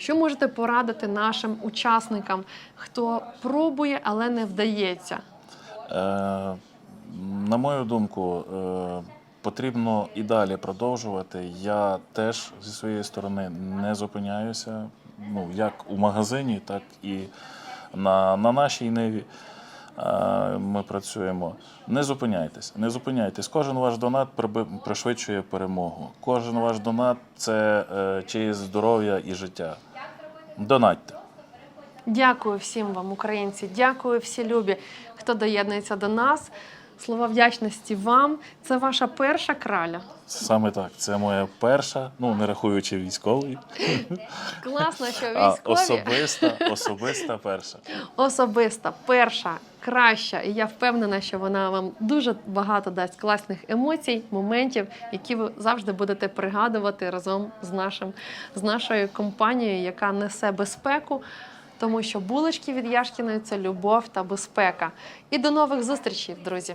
Що можете порадити нашим учасникам, хто пробує, але не вдається? Е, на мою думку, е, потрібно і далі продовжувати. Я теж зі своєї сторони не зупиняюся. Ну, як у магазині, так і на, на нашій ниві. Е, Ми працюємо. Не зупиняйтесь, не зупиняйтесь. Кожен ваш донат пришвидшує перемогу. Кожен ваш донат це е, чиєсь здоров'я і життя. Донатьте. Дякую всім вам, українці. Дякую всі любі, хто доєднується до нас. Слова вдячності вам. Це ваша перша краля. Саме так. Це моя перша, ну не рахуючи військовий, Класно, що а особиста, особиста перша. особиста, перша, краща. І я впевнена, що вона вам дуже багато дасть класних емоцій, моментів, які ви завжди будете пригадувати разом з нашим з нашою компанією, яка несе безпеку. Тому що булочки від Яшкіної це любов та безпека. І до нових зустрічей, друзі!